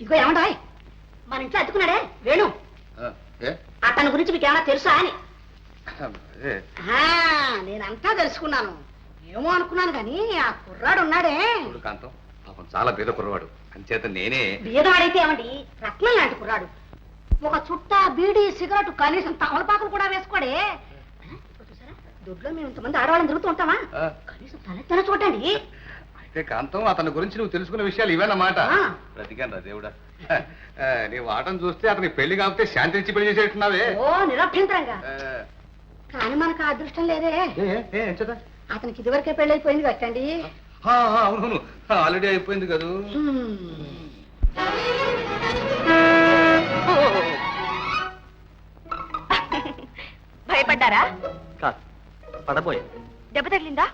ఇదిగో ఏమంటాయ్ మన ఇంట్లో అతుకున్నాడే వేణు. అతని గురించి మీకు ఏమైనా తెలుసా అని. నేనంతా తెలుసుకున్నాను. ఏమో అనుకున్నాను కానీ ఆ కుర్రాడు ఉన్నాడే. కాంతం పాపం చాలా పేద కుర్రవాడు. అంచేత నేనే బీదవాడైతే ఏమండి రత్నం లాంటి కుర్రాడు. ఒక చుట్ట బీడి సిగరెట్ కనీసం తమలపాకులు కూడా వేసుకోడే. దొడ్లో మేము ఇంతమంది ఆడవాళ్ళని తిరుగుతూ ఉంటామా? కనీసం తలెత్తన చూడండి అయితే కాంతం అతని గురించి నువ్వు తెలుసుకున్న విషయాలు ఇవేనమాట. బ్రతికాను దేవుడా. నీ వాటం చూస్తే అతనికి పెళ్ళి కాకపోతే శాంతి ఇచ్చి పెళ్ళి చేసేట్టున్నావే. ఓ నిరభ్యంతరంగా. కానీ మనకు ఆ అదృష్టం లేదే. ఏ, ఏ, ఏ? అతనికి ఇదివరకే పెళ్ళైపోయింది కట్టండి ఆ, ఆ, అవునవును. ఆల్రెడీ అయిపోయింది కదూ. భయపడ్డారా? కాదు పడబోయే. దెబ్బ తగిలిందా?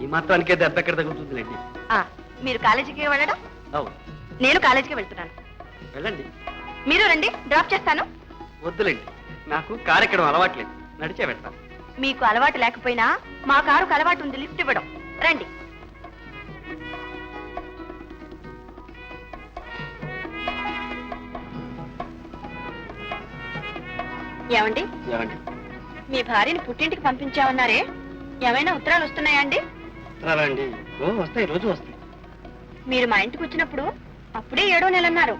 ఈ మాత్రానికే దెబ్బ ఎక్కడ తగులుతుందిలేండి? ఆ, మీరు కాలేజీకి వెళ్ళడం? అవును. నేను కాలేజీకి వెళ్తున్నాను. వెళ్ళండి. మీరు రండి డ్రాప్ చేస్తాను. వద్దులేండి. నాకు కారు ఎక్కడం అలవాట్లేదు. నడిచే వెళ్తాను. మీకు అలవాటు లేకపోయినా మా కారుకు అలవాటు ఉంది లిఫ్ట్ ఇవ్వడం. రండి. ఏమండి? ఏమండి? మీ భార్యని పుట్టింటికి పంపించామన్నారే ఏమైనా ఉత్తరాలు వస్తున్నాయా అండి? ఉత్తరాలా అండి ఓ వస్తాయి రోజు వస్తాయి. మీరు మా ఇంటికి వచ్చినప్పుడు అప్పుడే ఏడో నెల అన్నారు.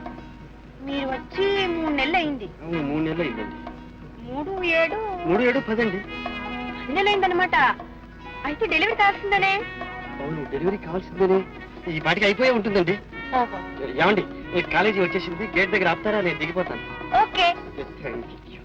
మీరు వచ్చి మూడు నెలలు అయింది. అవును మూడు నెలలు అయిందండి. మూడు ఏడు? మూడు ఏడు పదండి. పది నెలలు అయిందనమాట అయితే డెలివరీ కావాల్సిందనే? అవును డెలివరీ కావాల్సిందేనే. ఈ పాటికి అయిపోయే ఉంటుందండి. ఏమండి ఈ కాలేజీ వచ్చేసింది గేట్ దగ్గర ఆపుతారా? నేను దిగిపోతాను. ఓకే. థ్యాంక్ యూ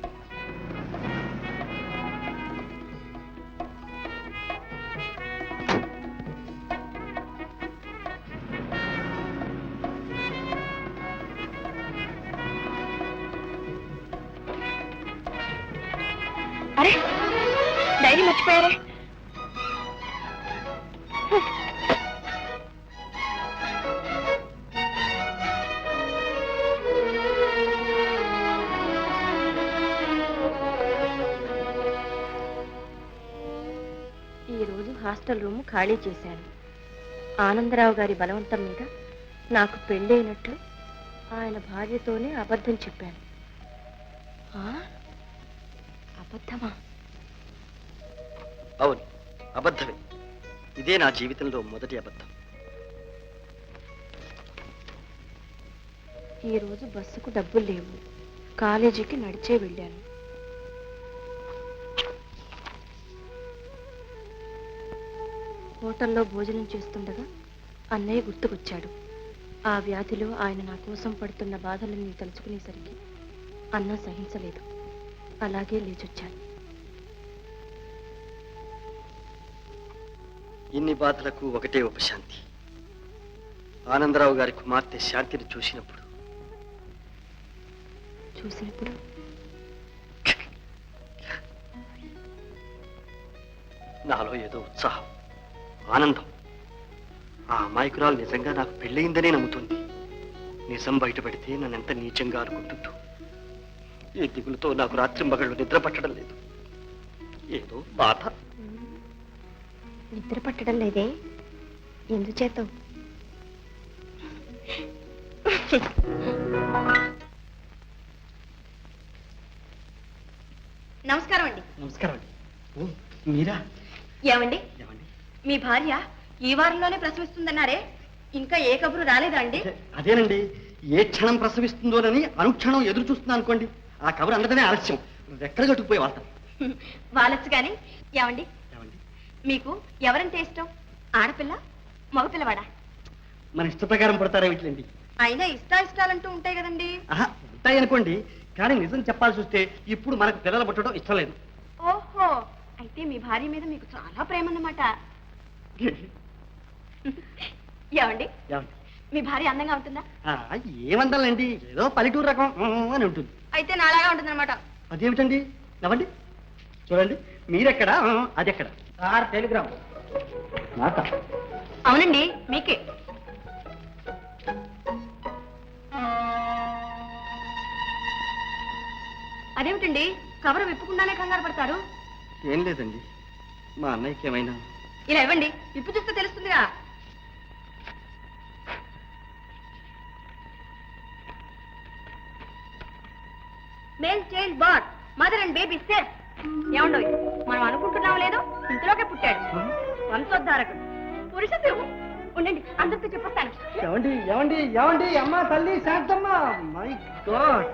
అరే డైరీ మర్చిపోయారే. ఈరోజు హాస్టల్ రూమ్ ఖాళీ చేశాను. ఆనందరావు గారి బలవంతం మీద నాకు పెళ్ళైనట్లు ఆయన భార్యతోనే అబద్ధం చెప్పాను? అబద్ధమా? అవును అబద్ధమే. ఇదే నా జీవితంలో మొదటి అబద్ధం. ఈ రోజు బస్సుకు డబ్బులు లేవు. కాలేజీకి నడిచే వెళ్ళాను. హోటల్లో భోజనం చేస్తుండగా అన్నయ్య గుర్తుకొచ్చాడు. ఆ వ్యాధిలో ఆయన నా కోసం పడుతున్న బాధలన్నీ తలుచుకునేసరికి అన్న సహించలేదు. అలాగే లేచొచ్చాను. ఇన్ని బాధలకు ఒకటే ఉపశాంతి. ఆనందరావు గారి కుమార్తె శాంతిని చూసినప్పుడు. చూసినప్పుడు? నాలో ఏదో ఉత్సాహం ఆనందం. ఆ అమాయకురాలు నిజంగా నాకు పెళ్ళయిందనే నమ్ముతుంది. నిజం బయటపెడితే నన్నెంత నీచంగా అనుకుంటుందో. ఈ దిగులుతో నాకు రాత్రి మగళ్ళు నిద్ర పట్టడం లేదు. ఏదో బాధ. నిద్ర పట్టడం లేదే? ఎందుచేత? నమస్కారం అండి. నమస్కారం అండి. ఓ మీరా? ఏమండి? ఏమండి? మీ భార్య ఈ వారంలోనే ప్రసవిస్తుందన్నారే? ఇంకా ఏ కబురు రాలేదా అండి? అదే- అదేనండి. ఏ క్షణం ప్రసవిస్తుందోనని అనుక్షణం ఎదురు చూస్తున్నాను అనుకోండి ఆ కబురు అందడమే ఆలస్యం. ఎక్కడ కట్టుకుపోయి వార్త వాళ్ళొచ్చు కానీ ఏమండి? మీకు ఎవరంటే ఇష్టం? ఆడపిల్ల? మగపిల్లవాడా? మన ఇష్ట ప్రకారం పడతారా వీటిలండి అయినా ఇష్టా ఇష్టాలంటూ ఉంటాయి కదండి. ఉంటాయి అనుకోండి కానీ నిజం చెప్పాల్సి వస్తే ఇప్పుడు మనకు పిల్లలు పుట్టడం ఇష్టం లేదు. ఓహో అయితే మీ భార్య మీద మీకు చాలా ప్రేమ అన్నమాట ఏమండి? మీ భార్య అందంగా ఉంటుందా? ఆ, ఏమందాలండి ఏదో పల్లెటూరు రకం అని ఉంటుంది. అయితే నాలాగా ఉంటుందన్నమాట. అదేమిటండి? నవ్వండి. చూడండి. మీరెక్కడ? అదెక్కడ? Sir telegram. మాట అవునండి మీకే. అదేమిటండి? కవర్ విప్పకుండానే కంగారు పడతారు? ఏం లేదండి. మా అన్నయ్యకి ఏమైనా? ఇలా ఇవ్వండి. విప్పు చూస్తే తెలుస్తుందిగా. Male child but mother and baby safe ఏమండో మనం అనుకుంటున్నాం లేదు ఇంతలోకే పుట్టాడు. వంశోద్ధారకుడు. పురుష శివు ఉండండి అందరితో చెప్పొస్తాను. ఏమండి ఏమండి ఏమండి అమ్మ తల్లి శాంతమ్మ. My God